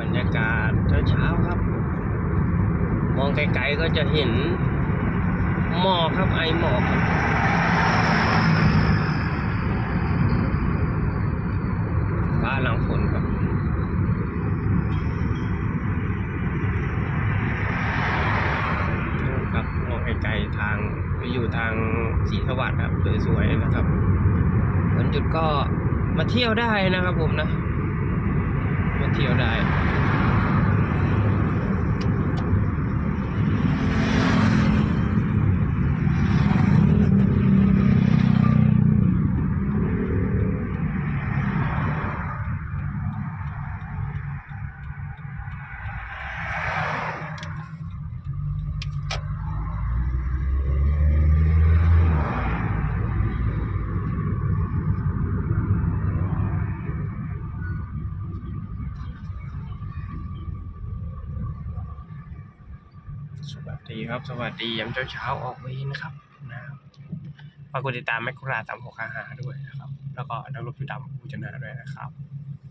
บรรยากาศเช้าๆครับ มองไกลๆก็จะเห็นหมอกครับไอหมอกฟ้าหลังฝนครับครับมองไกลๆทางไปอยู่ทางสีสวัสดิ์ครับสวยๆนะครับวันหยุดก็มาเที่ยวได้นะครับผมนะ มาเที่ยวได้ สวัสดีครับ สวัสดียามเช้าๆออกเวรนะครับนะครับฝากกดติดตามแมคคุราสามหกห้าห้าด้วยนะครับ แล้วก็นักรบพิดำผู้ชนะด้วยนะครับ